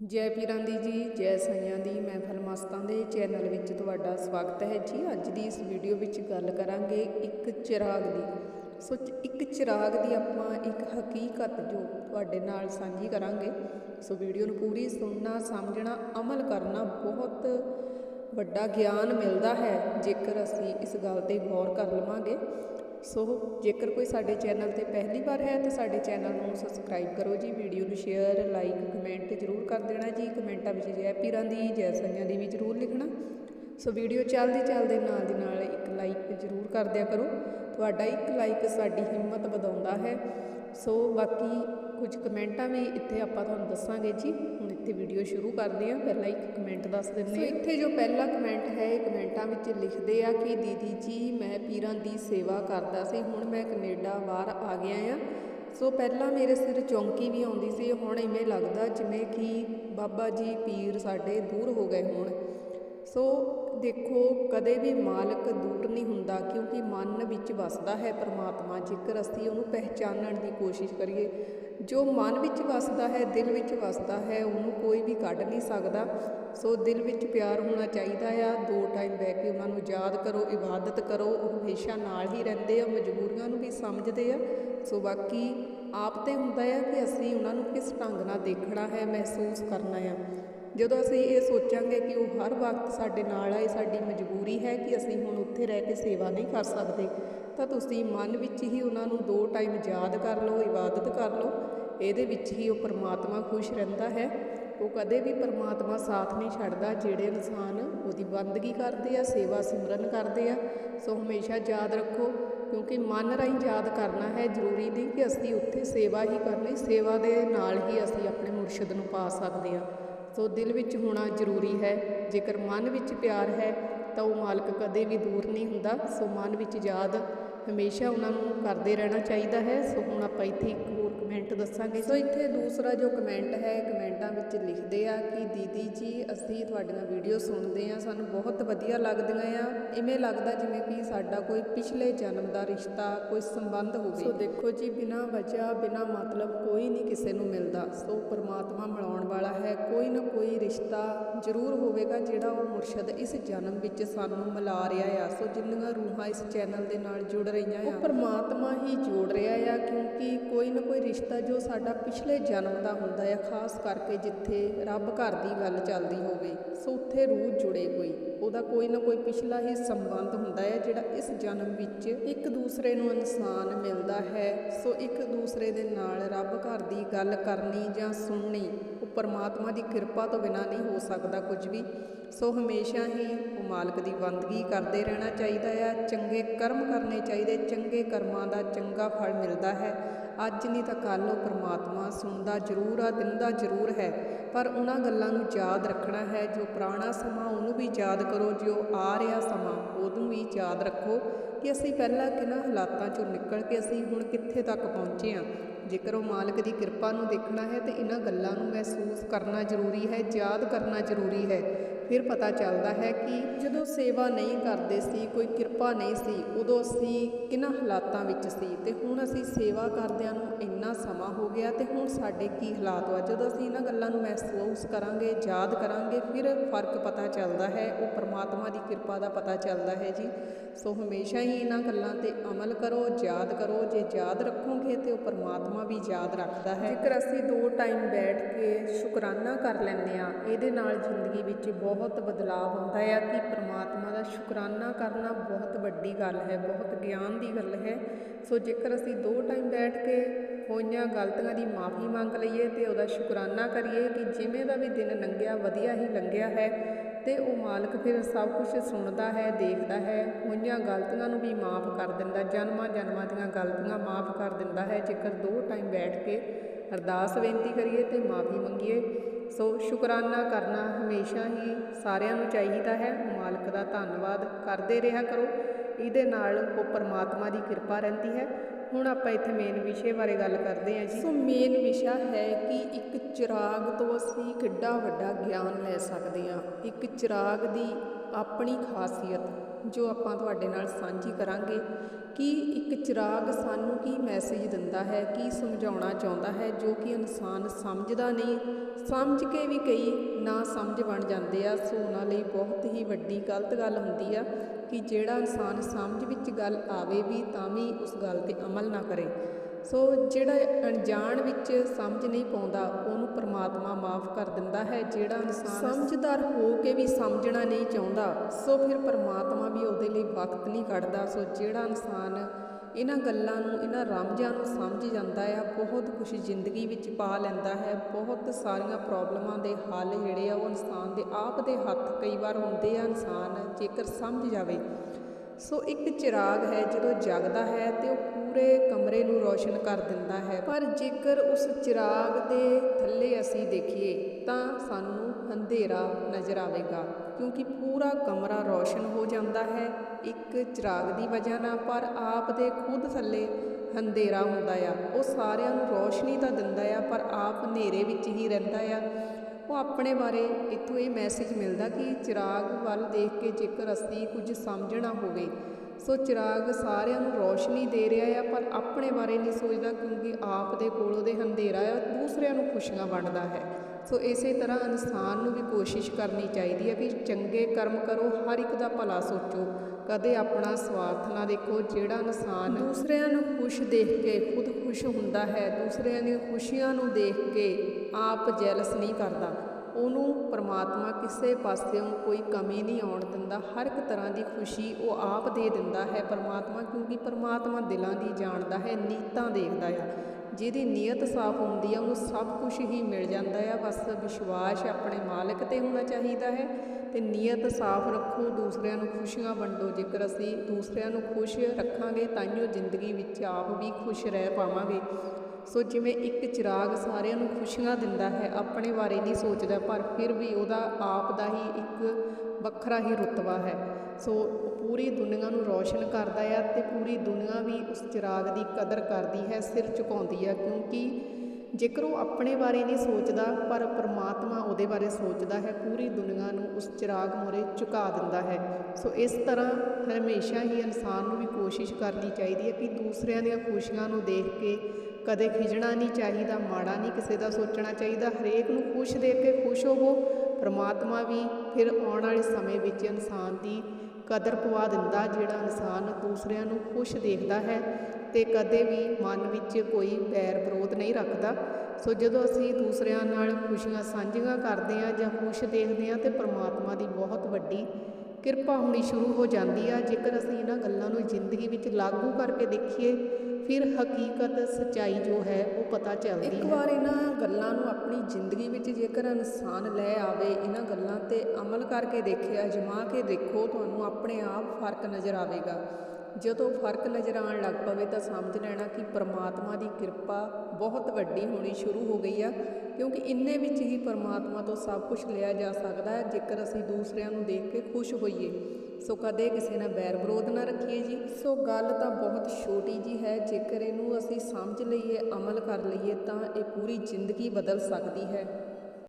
ਜੈ ਪੀਰਾਂ ਦੀ ਜੀ, ਜੈ ਸਾਈਆਂ ਦੀ। ਮਹਿਫਲ ਮਸਤਾਂ ਦੇ ਚੈਨਲ ਵਿੱਚ ਤੁਹਾਡਾ ਸਵਾਗਤ ਹੈ ਜੀ। ਅੱਜ ਦੀ ਇਸ ਵੀਡੀਓ ਵਿੱਚ ਗੱਲ ਕਰਾਂਗੇ ਇੱਕ ਚਿਰਾਗ ਦੀ। ਸੋ ਇੱਕ ਚਿਰਾਗ ਦੀ ਆਪਾਂ ਇੱਕ ਹਕੀਕਤ ਜੋ ਤੁਹਾਡੇ ਨਾਲ ਸਾਂਝੀ ਕਰਾਂਗੇ। ਸੋ ਵੀਡੀਓ ਨੂੰ ਪੂਰੀ ਸੁਣਨਾ, ਸਮਝਣਾ, ਅਮਲ ਕਰਨਾ ਬਹੁਤ ਵੱਡਾ ਗਿਆਨ ਮਿਲਦਾ ਹੈ। ਜੇਕਰ ਅਸੀਂ ਇਸ ਗੱਲ ਤੇ ਗੌਰ ਕਰ ਲਵਾਂਗੇ ਸੋ ਜੇਕਰ ਕੋਈ ਸਾਡੇ ਚੈਨਲ ਤੇ ਪਹਿਲੀ ਵਾਰ ਹੈ ਤਾਂ ਸਾਡੇ ਚੈਨਲ ਨੂੰ ਸਬਸਕ੍ਰਾਈਬ ਕਰੋ ਜੀ, ਵੀਡੀਓ ਨੂੰ ਸ਼ੇਅਰ ਲਾਈਕ ਕਮੈਂਟ ਜ਼ਰੂਰ ਕਰ ਦੇਣਾ ਜੀ। ਕਮੈਂਟਾਂ ਵਿੱਚ ਜੈ ਪੀਰਾਂ ਦੀ, ਜੈ ਸੰਜਾਂ ਦੀ ਵੀ ਜ਼ਰੂਰ ਲਿਖਣਾ। ਸੋ ਵੀਡੀਓ ਚੱਲਦੀ ਚੱਲਦੇ ਨਾਲ ਦੀ ਨਾਲ ਇੱਕ ਲਾਈਕ ਜ਼ਰੂਰ ਕਰ ਦਿਆ ਕਰੋ। ਤੁਹਾਡਾ ਇੱਕ ਲਾਈਕ ਸਾਡੀ ਹਿੰਮਤ ਵਧਾਉਂਦਾ ਹੈ। ਸੋ ਬਾਕੀ ਕੁਝ ਕਮੈਂਟਾਂ ਵੀ ਇੱਥੇ ਆਪਾਂ ਤੁਹਾਨੂੰ ਦੱਸਾਂਗੇ ਜੀ। ਹੁਣ ਇੱਥੇ ਵੀਡੀਓ ਸ਼ੁਰੂ ਕਰਦੇ ਹਾਂ। ਪਹਿਲਾਂ ਇੱਕ ਕਮੈਂਟ ਦੱਸ ਦਿੰਦੇ ਹਾਂ। ਇੱਥੇ ਜੋ ਪਹਿਲਾ ਕਮੈਂਟ ਹੈ, ਇਹ ਕਮੈਂਟਾਂ ਵਿੱਚ ਲਿਖਦੇ ਆ ਕਿ, ਦੀਦੀ ਜੀ, ਮੈਂ ਪੀਰਾਂ ਦੀ ਸੇਵਾ ਕਰਦਾ ਸੀ। ਹੁਣ ਮੈਂ ਕੈਨੇਡਾ ਬਾਹਰ ਆ ਗਿਆ ਆ। ਸੋ ਪਹਿਲਾਂ ਮੇਰੇ ਸਿਰ ਚੌਂਕੀ ਵੀ ਆਉਂਦੀ ਸੀ। ਹੁਣ ਇਵੇਂ ਲੱਗਦਾ ਜਿਵੇਂ ਕਿ ਬਾਬਾ ਜੀ ਪੀਰ ਸਾਡੇ ਦੂਰ ਹੋ ਗਏ ਹੋਣ। ਸੋ ਦੇਖੋ, ਕਦੇ ਵੀ ਮਾਲਕ ਦੂਰ ਨਹੀਂ ਹੁੰਦਾ ਕਿਉਂਕਿ ਮਨ ਵਿੱਚ ਵਸਦਾ ਹੈ ਪਰਮਾਤਮਾ, ਜੇਕਰ ਅਸੀਂ ਉਹਨੂੰ ਪਹਿਚਾਨਣ ਦੀ ਕੋਸ਼ਿਸ਼ ਕਰੀਏ। ਜੋ ਮਨ ਵਿੱਚ ਵਸਦਾ ਹੈ, ਦਿਲ ਵਿੱਚ ਵਸਦਾ ਹੈ, ਉਹਨੂੰ ਕੋਈ ਵੀ ਕੱਢ ਨਹੀਂ ਸਕਦਾ। ਸੋ ਦਿਲ ਵਿੱਚ ਪਿਆਰ ਹੋਣਾ ਚਾਹੀਦਾ ਆ। ਦੋ ਟਾਈਮ ਬਹਿ ਕੇ ਉਹਨਾਂ ਨੂੰ ਯਾਦ ਕਰੋ, ਇਬਾਦਤ ਕਰੋ। ਉਹ ਹਮੇਸ਼ਾ ਨਾਲ ਹੀ ਰਹਿੰਦੇ ਆ, ਮਜਬੂਰੀਆਂ ਨੂੰ ਵੀ ਸਮਝਦੇ ਆ। ਸੋ ਬਾਕੀ ਆਪ ਤੇ ਹੁੰਦਾ ਆ ਕਿ ਅਸੀਂ ਉਹਨਾਂ ਨੂੰ ਕਿਸ ਢੰਗ ਨਾਲ ਦੇਖਣਾ ਹੈ, ਮਹਿਸੂਸ ਕਰਨਾ ਆ। ਜਦੋਂ ਅਸੀਂ ਇਹ ਸੋਚਾਂਗੇ ਕਿ ਉਹ ਹਰ ਵਕਤ ਸਾਡੇ ਨਾਲ ਆਏ, ਸਾਡੀ ਮਜਬੂਰੀ ਹੈ ਕਿ ਅਸੀਂ ਹੁਣ ਉੱਥੇ ਰਹਿ ਕੇ ਸੇਵਾ ਨਹੀਂ ਕਰ ਸਕਦੇ, ਤਾਂ ਤੁਸੀਂ ਮਨ ਵਿੱਚ ਹੀ ਉਹਨਾਂ ਨੂੰ ਦੋ ਟਾਈਮ ਯਾਦ ਕਰ ਲਓ, ਇਬਾਦਤ ਕਰ ਲਓ। ਇਹਦੇ ਵਿੱਚ ਹੀ ਉਹ ਪਰਮਾਤਮਾ ਖੁਸ਼ ਰਹਿੰਦਾ ਹੈ। ਉਹ ਕਦੇ ਵੀ ਪਰਮਾਤਮਾ ਸਾਥ ਨਹੀਂ ਛੱਡਦਾ, ਜਿਹੜੇ ਇਨਸਾਨ ਉਹਦੀ ਬੰਦਗੀ ਕਰਦੇ ਆ, ਸੇਵਾ ਸਿਮਰਨ ਕਰਦੇ ਆ, ਸੋ ਹਮੇਸ਼ਾ ਯਾਦ ਰੱਖੋ, ਕਿਉਂਕਿ ਮਨ ਰਾਹੀਂ ਯਾਦ ਕਰਨਾ ਹੈ ਜ਼ਰੂਰੀ ਨਹੀਂ ਕਿ ਅਸੀਂ ਉੱਥੇ ਸੇਵਾ ਹੀ ਕਰਨੀ, ਸੇਵਾ ਦੇ ਨਾਲ ਹੀ ਅਸੀਂ ਆਪਣੇ ਮੁਰਸ਼ਿਦ ਨੂੰ ਪਾ ਸਕਦੇ ਆ ਸੋ ਦਿਲ ਵਿੱਚ ਹੋਣਾ ਜ਼ਰੂਰੀ ਹੈ। ਜੇਕਰ ਮਨ ਵਿੱਚ ਪਿਆਰ ਹੈ, ਤਾਂ ਉਹ ਮਾਲਕ ਕਦੇ ਵੀ ਦੂਰ ਨਹੀਂ ਹੁੰਦਾ। ਸੋ ਮਨ ਵਿੱਚ ਯਾਦ ਹਮੇਸ਼ਾ ਉਹਨਾਂ ਨੂੰ ਕਰਦੇ ਰਹਿਣਾ ਚਾਹੀਦਾ ਹੈ। ਸੋ ਹੁਣ ਆਪਾਂ ਇੱਥੇ ਇੱਕ ਹੋਰ ਕਮੈਂਟ ਦੱਸਾਂਗੇ। ਸੋ ਇੱਥੇ ਦੂਸਰਾ ਜੋ ਕਮੈਂਟ ਹੈ ਕਮੈਂਟਾਂ ਵਿੱਚ ਲਿਖਦੇ ਆ ਕਿ ਦੀਦੀ ਜੀ ਅਸੀਂ ਤੁਹਾਡੀਆਂ ਵੀਡੀਓ ਸੁਣਦੇ ਆ ਸਾਨੂੰ ਬਹੁਤ ਵਧੀਆ ਲੱਗਦੀਆਂ ਆ। ਇਵੇਂ ਲੱਗਦਾ ਜਿਵੇਂ ਕਿ ਸਾਡਾ ਕੋਈ ਪਿਛਲੇ ਜਨਮ ਦਾ ਰਿਸ਼ਤਾ ਕੋਈ ਸੰਬੰਧ ਹੋਵੇ। ਸੋ ਦੇਖੋ ਜੀ ਬਿਨਾਂ ਵਜ੍ਹਾ ਬਿਨਾਂ ਮਤਲਬ ਕੋਈ ਨਹੀਂ ਕਿਸੇ ਨੂੰ ਮਿਲਦਾ। ਸੋ ਪਰਮਾਤਮਾ ਮਿਲਾਉਣ ਵਾਲਾ ਹੈ। ਕੋਈ ਨਾ ਕੋਈ ਰਿਸ਼ਤਾ ਜ਼ਰੂਰ ਹੋਵੇਗਾ ਜਿਹੜਾ ਉਹ ਮੁਰਸ਼ਦ ਇਸ ਜਨਮ ਵਿੱਚ ਸਾਨੂੰ ਮਿਲਾ ਰਿਹਾ ਆ। ਸੋ ਜਿੰਨੀਆਂ ਰੂਹਾਂ ਇਸ ਚੈਨਲ ਦੇ ਨਾਲ ਜੁੜ ਰਹੀਆਂ ਆ। ਉਹ ਪਰਮਾਤਮਾ ਹੀ ਜੋੜ ਰਿਹਾ ਆ, ਕਿਉਂਕਿ ਕੋਈ ਨਾ ਕੋਈ ਰਿਸ਼ਤਾ ਜੋ ਸਾਡਾ ਪਿਛਲੇ ਜਨਮ ਦਾ ਹੁੰਦਾ ਆ, ਖਾਸ ਕਰਕੇ ਜਿੱਥੇ ਰੱਬ ਘਰ ਦੀ ਗੱਲ ਚੱਲਦੀ ਹੋਵੇ, ਸੋ ਉੱਥੇ ਰੂਹ ਜੁੜੇ ਕੋਈ। ਉਹਦਾ ਕੋਈ ਨਾ ਕੋਈ ਪਿਛਲਾ ਹੀ ਸੰਬੰਧ ਹੁੰਦਾ ਹੈ ਜਿਹੜਾ ਇਸ ਜਨਮ ਵਿੱਚ ਇੱਕ ਦੂਸਰੇ ਨੂੰ ਇਨਸਾਨ ਮਿਲਦਾ ਹੈ। ਸੋ ਇੱਕ ਦੂਸਰੇ ਦੇ ਨਾਲ ਰੱਬ ਘਰ ਦੀ ਗੱਲ ਕਰਨੀ ਜਾਂ ਸੁਣਨੀ, ਉਹ ਪਰਮਾਤਮਾ ਦੀ ਕਿਰਪਾ ਤੋਂ ਬਿਨਾਂ ਨਹੀਂ ਹੋ ਸਕਦਾ ਕੁਝ ਵੀ। ਸੋ ਹਮੇਸ਼ਾ ਹੀ ਉਹ ਮਾਲਕ ਦੀ ਬੰਦਗੀ ਕਰਦੇ ਰਹਿਣਾ ਚਾਹੀਦਾ ਆ, ਚੰਗੇ ਕਰਮ ਕਰਨੇ ਚਾਹੀਦੇ ਦੇ ਚੰਗੇ ਕਰਮਾਂ ਦਾ ਚੰਗਾ ਫਲ ਮਿਲਦਾ ਹੈ। ਅੱਜ ਨਹੀਂ ਤਾਂ ਕੱਲ੍ਹ ਉਹ ਪਰਮਾਤਮਾ ਸੁਣਦਾ ਜ਼ਰੂਰ ਆ, ਦਿੰਦਾ ਜ਼ਰੂਰ ਹੈ। ਪਰ ਉਹਨਾਂ ਗੱਲਾਂ ਨੂੰ ਯਾਦ ਰੱਖਣਾ ਹੈ। ਜੋ ਪੁਰਾਣਾ ਸਮਾਂ ਉਹਨੂੰ ਵੀ ਯਾਦ ਕਰੋ, ਜੋ ਆ ਰਿਹਾ ਸਮਾਂ ਉਹਨੂੰ ਵੀ ਯਾਦ ਰੱਖੋ ਕਿ ਅਸੀਂ ਪਹਿਲਾਂ ਕਿਹਨਾਂ ਹਾਲਾਤਾਂ ਚੋਂ ਨਿਕਲ ਕੇ ਅਸੀਂ ਹੁਣ ਕਿੱਥੇ ਤੱਕ ਪਹੁੰਚੇ ਹਾਂ। ਜੇਕਰ ਉਹ ਮਾਲਕ ਦੀ ਕਿਰਪਾ ਨੂੰ ਦੇਖਣਾ ਹੈ ਤੇ ਇਹਨਾਂ ਗੱਲਾਂ ਨੂੰ ਮਹਿਸੂਸ ਕਰਨਾ ਜ਼ਰੂਰੀ ਹੈ, ਯਾਦ ਕਰਨਾ ਜ਼ਰੂਰੀ ਹੈ। ਫਿਰ ਪਤਾ ਚੱਲਦਾ ਹੈ ਕਿ ਜਦੋਂ ਸੇਵਾ ਨਹੀਂ ਕਰਦੇ ਸੀ, ਕੋਈ ਕਿਰਪਾ ਨਹੀਂ ਸੀ, ਉਦੋਂ ਅਸੀਂ ਕਿਹਨਾਂ ਹਾਲਾਤਾਂ ਵਿੱਚ ਸੀ ਤੇ ਹੁਣ ਅਸੀਂ ਸੇਵਾ ਕਰਦਿਆਂ ਨੂੰ ਇੰਨਾ ਸਮਾਂ ਹੋ ਗਿਆ ਤੇ ਹੁਣ ਸਾਡੇ ਕੀ ਹਾਲਾਤ ਵਾ? ਜਦੋਂ ਅਸੀਂ ਇਹਨਾਂ ਗੱਲਾਂ ਨੂੰ ਮਹਿਸੂਸ ਕਰਾਂਗੇ, ਯਾਦ ਕਰਾਂਗੇ, ਫਿਰ ਫ਼ਰਕ ਪਤਾ ਚੱਲਦਾ ਹੈ, ਉਹ ਪਰਮਾਤਮਾ ਦੀ ਕਿਰਪਾ ਦਾ ਪਤਾ ਚੱਲਦਾ ਹੈ ਜੀ। ਸੋ ਹਮੇਸ਼ਾ ਹੀ ਇਹਨਾਂ ਗੱਲਾਂ ਤੇ ਅਮਲ ਕਰੋ, ਯਾਦ ਕਰੋ, ਜੇ ਯਾਦ ਰੱਖੋਗੇ ਤੇ ਉਹ ਪਰਮਾਤਮਾ ਵੀ ਯਾਦ ਰੱਖਦਾ ਹੈ। ਜੇਕਰ ਅਸੀਂ ਦੋ ਟਾਈਮ ਬੈਠ ਕੇ ਸ਼ੁਕਰਾਨਾ ਕਰ ਲੈਂਦੇ ਆ ਇਹਦੇ ਨਾਲ ਜ਼ਿੰਦਗੀ ਵਿੱਚ ਬਹੁਤ ਬਹੁਤ ਬਦਲਾਅ ਆਉਂਦਾ ਆ ਕਿ ਪਰਮਾਤਮਾ ਦਾ ਸ਼ੁਕਰਾਨਾ ਕਰਨਾ ਬਹੁਤ ਵੱਡੀ ਗੱਲ ਹੈ, ਬਹੁਤ ਗਿਆਨ ਦੀ ਗੱਲ ਹੈ। ਸੋ ਜੇਕਰ ਅਸੀਂ ਦੋ ਟਾਈਮ ਬੈਠ ਕੇ ਹੋਈਆਂ ਗਲਤੀਆਂ ਦੀ ਮਾਫੀ ਮੰਗ ਲਈਏ ਤੇ ਉਹਦਾ ਸ਼ੁਕਰਾਨਾ ਕਰੀਏ ਕਿ ਜਿਵੇਂ ਦਾ ਵੀ ਦਿਨ ਲੰਘਿਆ, ਵਧੀਆ ਹੀ ਲੰਘਿਆ ਹੈ ਤੇ ਉਹ ਮਾਲਕ ਫਿਰ ਸਭ ਕੁਝ ਸੁਣਦਾ ਹੈ, ਦੇਖਦਾ ਹੈ, ਹੋਈਆਂ ਗਲਤੀਆਂ ਨੂੰ ਵੀ ਮਾਫ ਕਰ ਦਿੰਦਾ, ਜਨਮਾਂ ਜਨਮਾਂ ਦੀਆਂ ਗਲਤੀਆਂ ਮਾਫ ਕਰ ਦਿੰਦਾ ਹੈ। ਜੇਕਰ ਦੋ ਟਾਈਮ ਬੈਠ ਕੇ ਅਰਦਾਸ ਬੇਨਤੀ ਕਰੀਏ ਤੇ ਮਾਫੀ ਮੰਗੀਏ ਸੋ ਸ਼ੁਕਰਾਨਾ ਕਰਨਾ ਹਮੇਸ਼ਾ ਹੀ ਸਾਰਿਆਂ ਨੂੰ ਚਾਹੀਦਾ ਹੈ। ਮਾਲਕ ਦਾ ਧੰਨਵਾਦ ਕਰਦੇ ਰਿਹਾ ਕਰੋ। ਇਹਦੇ ਨਾਲ ਉਹ ਪਰਮਾਤਮਾ ਦੀ ਕਿਰਪਾ ਰਹਿੰਦੀ ਹੈ। ਹੁਣ ਆਪਾਂ ਇੱਥੇ ਮੇਨ ਵਿਸ਼ੇ ਬਾਰੇ ਗੱਲ ਕਰਦੇ ਹਾਂ ਜੀ। ਸੋ ਮੇਨ ਵਿਸ਼ਾ ਹੈ ਕਿ ਇੱਕ ਚਿਰਾਗ ਤੋਂ ਅਸੀਂ ਕਿੱਡਾ ਵੱਡਾ ਗਿਆਨ ਲੈ ਸਕਦੇ ਹਾਂ। ਇੱਕ ਚਿਰਾਗ ਦੀ ਆਪਣੀ ਖਾਸੀਅਤ ਜੋ ਆਪਾਂ ਤੁਹਾਡੇ ਨਾਲ ਸਾਂਝੀ ਕਰਾਂਗੇ ਕਿ ਇੱਕ ਚਿਰਾਗ ਸਾਨੂੰ ਕੀ ਮੈਸੇਜ ਦਿੰਦਾ ਹੈ, ਕੀ ਸਮਝਾਉਣਾ ਚਾਹੁੰਦਾ ਹੈ, ਜੋ ਕਿ ਇਨਸਾਨ ਸਮਝਦਾ ਨਹੀਂ, ਸਮਝ ਕੇ ਵੀ ਕਈ ਨਾ ਸਮਝ ਬਣ ਜਾਂਦੇ ਆ। ਸੋ ਉਹਨਾਂ ਲਈ ਬਹੁਤ ਹੀ ਵੱਡੀ ਗਲਤ ਗੱਲ ਹੁੰਦੀ ਆ ਕਿ ਜਿਹੜਾ ਇਨਸਾਨ ਸਮਝ ਵਿੱਚ ਗੱਲ ਆਵੇ ਵੀ ਤਾਂ ਵੀ ਉਸ ਗੱਲ ਤੇ ਅਮਲ ਨਾ ਕਰੇ। ਸੋ ਜਿਹੜਾ ਅਣਜਾਣ ਵਿੱਚ ਸਮਝ ਨਹੀਂ ਪਾਉਂਦਾ, ਉਹਨੂੰ ਪਰਮਾਤਮਾ ਮਾਫ ਕਰ ਦਿੰਦਾ ਹੈ। ਜਿਹੜਾ ਇਨਸਾਨ ਸਮਝਦਾਰ ਹੋ ਕੇ ਵੀ ਸਮਝਣਾ ਨਹੀਂ ਚਾਹੁੰਦਾ, ਸੋ ਫਿਰ ਪਰਮਾਤਮਾ ਵੀ ਉਹਦੇ ਲਈ ਵਕਤ ਨਹੀਂ ਕੱਢਦਾ। ਸੋ ਜਿਹੜਾ ਇਨਸਾਨ ਇਹਨਾਂ ਗੱਲਾਂ ਨੂੰ, ਇਹਨਾਂ ਰਾਮਜਾਂ ਨੂੰ ਸਮਝ ਜਾਂਦਾ ਆ, ਬਹੁਤ ਕੁਝ ਜ਼ਿੰਦਗੀ ਵਿੱਚ ਪਾ ਲੈਂਦਾ ਹੈ। ਬਹੁਤ ਸਾਰੀਆਂ ਪ੍ਰੋਬਲਮਾਂ ਦੇ ਹੱਲ ਜਿਹੜੇ ਆ, ਉਹ ਇਨਸਾਨ ਦੇ ਆਪ ਦੇ ਹੱਥ ਕਈ ਵਾਰ ਹੁੰਦੇ ਆ। ਇਨਸਾਨ ਜੇਕਰ ਸਮਝ ਜਾਵੇ ਸੋ ਇੱਕ ਚਿਰਾਗ ਹੈ ਜਦੋਂ ਜਗਦਾ ਹੈ ਤੇ ਉਹ ਪੂਰੇ ਕਮਰੇ ਨੂੰ ਰੌਸ਼ਨ ਕਰ ਦਿੰਦਾ ਹੈ। ਪਰ ਜੇਕਰ ਉਸ ਚਿਰਾਗ ਦੇ ਥੱਲੇ ਅਸੀਂ ਦੇਖੀਏ ਤਾਂ ਸਾਨੂੰ ਹਨੇਰਾ ਨਜ਼ਰ ਆਵੇਗਾ, ਕਿਉਂਕਿ ਪੂਰਾ ਕਮਰਾ ਰੌਸ਼ਨ ਹੋ ਜਾਂਦਾ ਹੈ। ਇੱਕ ਚਿਰਾਗ ਦੀ ਵਜ੍ਹਾ ਨਾਲ ਪਰ ਆਪ ਦੇ ਖੁਦ ਥੱਲੇ ਹਨੇਰਾ ਹੁੰਦਾ ਆ। ਉਹ ਸਾਰਿਆਂ ਨੂੰ ਰੌਸ਼ਨੀ ਤਾਂ ਦਿੰਦਾ ਆ, ਪਰ ਆਪ ਹਨੇਰੇ ਵਿੱਚ ਹੀ ਰਹਿੰਦਾ ਆ। ਉਹ ਆਪਣੇ ਬਾਰੇ ਇੱਥੋਂ ਇਹ ਮੈਸੇਜ ਮਿਲਦਾ ਕਿ ਚਿਰਾਗ ਵੱਲ ਦੇਖ ਕੇ ਜੇਕਰ ਅਸੀਂ ਕੁਝ ਸਮਝਣਾ ਹੋਵੇ, ਸੋ ਚਿਰਾਗ ਸਾਰਿਆਂ ਨੂੰ ਰੋਸ਼ਨੀ ਦੇ ਰਿਹਾ ਆ, ਪਰ ਆਪਣੇ ਬਾਰੇ ਨਹੀਂ ਸੋਚਦਾ ਕਿਉਂਕਿ ਆਪ ਦੇ ਕੋਲ ਉਹਦੇ ਹਨੇਰਾ ਆ, ਦੂਸਰਿਆਂ ਨੂੰ ਖੁਸ਼ੀਆਂ ਵੰਡਦਾ ਹੈ। ਸੋ ਇਸੇ ਤਰ੍ਹਾਂ ਇਨਸਾਨ ਨੂੰ ਵੀ ਕੋਸ਼ਿਸ਼ ਕਰਨੀ ਚਾਹੀਦੀ ਹੈ ਕਿ ਚੰਗੇ ਕਰਮ ਕਰੋ, ਹਰ ਇੱਕ ਦਾ ਭਲਾ ਸੋਚੋ, ਕਦੇ ਆਪਣਾ ਸਵਾਰਥ ਨਾ ਦੇਖੋ, ਜਿਹੜਾ ਇਨਸਾਨ ਦੂਸਰਿਆਂ ਨੂੰ ਖੁਸ਼ ਦੇਖ ਕੇ ਖੁਦ ਖੁਸ਼ ਹੁੰਦਾ ਹੈ, ਦੂਸਰਿਆਂ ਦੀਆਂ ਖੁਸ਼ੀਆਂ ਨੂੰ ਦੇਖ ਕੇ ਆਪ ਜੈਲਸ ਨਹੀਂ ਕਰਦਾ। ਉਹਨੂੰ ਪਰਮਾਤਮਾ ਕਿਸੇ ਪਾਸਿਓਂ ਕੋਈ ਕਮੀ ਨਹੀਂ ਆਉਣ ਦਿੰਦਾ। ਹਰ ਇੱਕ ਤਰ੍ਹਾਂ ਦੀ ਖੁਸ਼ੀ ਉਹ ਆਪ ਦੇ ਦਿੰਦਾ ਹੈ। ਪਰਮਾਤਮਾ ਕਿਉਂਕਿ ਪਰਮਾਤਮਾ ਦਿਲਾਂ ਦੀ ਜਾਣਦਾ ਹੈ, ਨੀਤਾਂ ਦੇਖਦਾ ਆ। ਜਿਹਦੀ ਨੀਅਤ ਸਾਫ਼ ਹੁੰਦੀ ਆ, ਉਹਨੂੰ ਸਭ ਕੁਝ ਹੀ ਮਿਲ ਜਾਂਦਾ ਆ। ਬਸ ਵਿਸ਼ਵਾਸ ਆਪਣੇ ਮਾਲਕ ਤੇ ਹੋਣਾ ਚਾਹੀਦਾ ਹੈ ਤੇ ਨੀਅਤ ਸਾਫ਼ ਰੱਖੋ। ਦੂਸਰਿਆਂ ਨੂੰ ਖੁਸ਼ੀਆਂ ਵੰਡੋ। ਜੇਕਰ ਅਸੀਂ ਦੂਸਰਿਆਂ ਨੂੰ ਖੁਸ਼ ਰੱਖਾਂਗੇ, ਤਾਂ ਹੀ ਉਹ ਜ਼ਿੰਦਗੀ ਵਿੱਚ ਆਪ ਵੀ ਖੁਸ਼ ਰਹਿ ਪਾਵਾਂਗੇ। ਸੋ ਜਿਵੇਂ ਇੱਕ ਚਿਰਾਗ ਸਾਰਿਆਂ ਨੂੰ ਖੁਸ਼ੀਆਂ ਦਿੰਦਾ ਹੈ, ਆਪਣੇ ਬਾਰੇ ਨਹੀਂ ਸੋਚਦਾ, ਪਰ ਫਿਰ ਵੀ ਉਹਦਾ ਆਪ ਦਾ ਹੀ ਇੱਕ ਵੱਖਰਾ ਹੀ ਰੁਤਬਾ ਹੈ। ਸੋ ਉਹ ਪੂਰੀ ਦੁਨੀਆ ਨੂੰ ਰੌਸ਼ਨ ਕਰਦਾ ਹੈ ਤੇ ਪੂਰੀ ਦੁਨੀਆ ਵੀ ਉਸ ਚਿਰਾਗ ਦੀ ਕਦਰ ਕਰਦੀ ਹੈ, ਸਿਰ ਝੁਕਾਉਂਦੀ ਹੈ ਕਿਉਂਕਿ ਜੇਕਰ ਉਹ ਆਪਣੇ ਬਾਰੇ ਨਹੀਂ ਸੋਚਦਾ, ਪਰ ਪਰਮਾਤਮਾ ਉਹਦੇ ਬਾਰੇ ਸੋਚਦਾ ਹੈ, ਪੂਰੀ ਦੁਨੀਆ ਨੂੰ ਉਸ ਚਿਰਾਗ ਮੋਰੇ ਝੁਕਾ ਦਿੰਦਾ ਹੈ। ਸੋ ਇਸ ਤਰ੍ਹਾਂ ਹਮੇਸ਼ਾ ਹੀ ਇਨਸਾਨ ਨੂੰ ਵੀ ਕੋਸ਼ਿਸ਼ ਕਰਨੀ ਚਾਹੀਦੀ ਹੈ ਕਿ ਦੂਸਰਿਆਂ ਦੀਆਂ ਖੁਸ਼ੀਆਂ ਨੂੰ ਦੇਖ ਕੇ ਕਦੇ ਖਿਜਣਾ ਨਹੀਂ ਚਾਹੀਦਾ, ਮਾੜਾ ਨਹੀਂ ਕਿਸੇ ਦਾ ਸੋਚਣਾ ਚਾਹੀਦਾ, ਹਰੇਕ ਨੂੰ ਖੁਸ਼ ਦੇਖ ਕੇ ਖੁਸ਼ ਹੋਵੋ। ਪਰਮਾਤਮਾ ਵੀ ਫਿਰ ਆਉਣ ਵਾਲੇ ਸਮੇਂ ਵਿੱਚ ਇਨਸਾਨ ਦੀ ਕਦਰ ਪਵਾ ਦਿੰਦਾ, ਜਿਹੜਾ ਇਨਸਾਨ ਦੂਸਰਿਆਂ ਨੂੰ ਖੁਸ਼ ਦੇਖਦਾ ਹੈ ਤੇ ਕਦੇ ਵੀ ਮਨ ਵਿੱਚ ਕੋਈ ਬੈਰ ਵਿਰੋਧ ਨਹੀਂ ਰੱਖਦਾ। ਸੋ ਜਦੋਂ ਅਸੀਂ ਦੂਸਰਿਆਂ ਨਾਲ ਖੁਸ਼ੀਆਂ ਸਾਂਝੀਆਂ ਕਰਦੇ ਹਾਂ ਜਾਂ ਖੁਸ਼ ਦੇਖਦੇ ਹਾਂ ਤੇ ਪਰਮਾਤਮਾ ਦੀ ਬਹੁਤ ਵੱਡੀ ਕਿਰਪਾ ਹੋਣੀ ਸ਼ੁਰੂ ਹੋ ਜਾਂਦੀ ਆ। ਜੇਕਰ ਅਸੀਂ ਇਹਨਾਂ ਗੱਲਾਂ ਨੂੰ ਜ਼ਿੰਦਗੀ ਵਿੱਚ ਲਾਗੂ ਕਰਕੇ ਦੇਖੀਏ ਫਿਰ ਹਕੀਕਤ ਸਚਾਈ ਜੋ ਹੈ ਉਹ ਪਤਾ ਚੱਲਦੀ ਹੈ। ਇੱਕ ਵਾਰ ਇਹਨਾਂ ਗੱਲਾਂ ਨੂੰ ਆਪਣੀ ਜ਼ਿੰਦਗੀ ਵਿੱਚ ਜੇਕਰ ਇਨਸਾਨ ਲੈ ਆਵੇ ਇਹਨਾਂ ਗੱਲਾਂ ਤੇ ਅਮਲ ਕਰਕੇ ਦੇਖਿਆ ਅਜਮਾ ਕੇ ਦੇਖੋ ਤੁਹਾਨੂੰ ਆਪਣੇ ਆਪ ਫ਼ਰਕ ਨਜ਼ਰ ਆਵੇਗਾ। ਜਦੋਂ ਫ਼ਰਕ ਨਜ਼ਰ ਆਉਣ ਲੱਗ ਪਵੇ ਤਾਂ ਸਮਝ ਲੈਣਾ ਕਿ ਪਰਮਾਤਮਾ ਦੀ ਕਿਰਪਾ ਬਹੁਤ ਵੱਡੀ ਹੋਣੀ ਸ਼ੁਰੂ ਹੋ ਗਈ ਆ, ਕਿਉਂਕਿ ਇੰਨੇ ਵਿੱਚ ਹੀ ਪਰਮਾਤਮਾ ਤੋਂ ਸਭ ਕੁਝ ਲਿਆ ਜਾ ਸਕਦਾ ਹੈ, ਜੇਕਰ ਅਸੀਂ ਦੂਸਰਿਆਂ ਨੂੰ ਦੇਖ ਕੇ ਖੁਸ਼ ਹੋਈਏ। ਸੋ ਕਦੇ ਕਿਸੇ ਨਾਲ ਬੈਰ ਵਿਰੋਧ ਨਾ ਰੱਖੀਏ ਜੀ। ਸੋ ਗੱਲ ਤਾਂ ਬਹੁਤ ਛੋਟੀ ਜੀ ਹੈ, ਜੇਕਰ ਇਹਨੂੰ ਅਸੀਂ ਸਮਝ ਲਈਏ, ਅਮਲ ਕਰ ਲਈਏ, ਤਾਂ ਇਹ ਪੂਰੀ ਜ਼ਿੰਦਗੀ ਬਦਲ ਸਕਦੀ ਹੈ।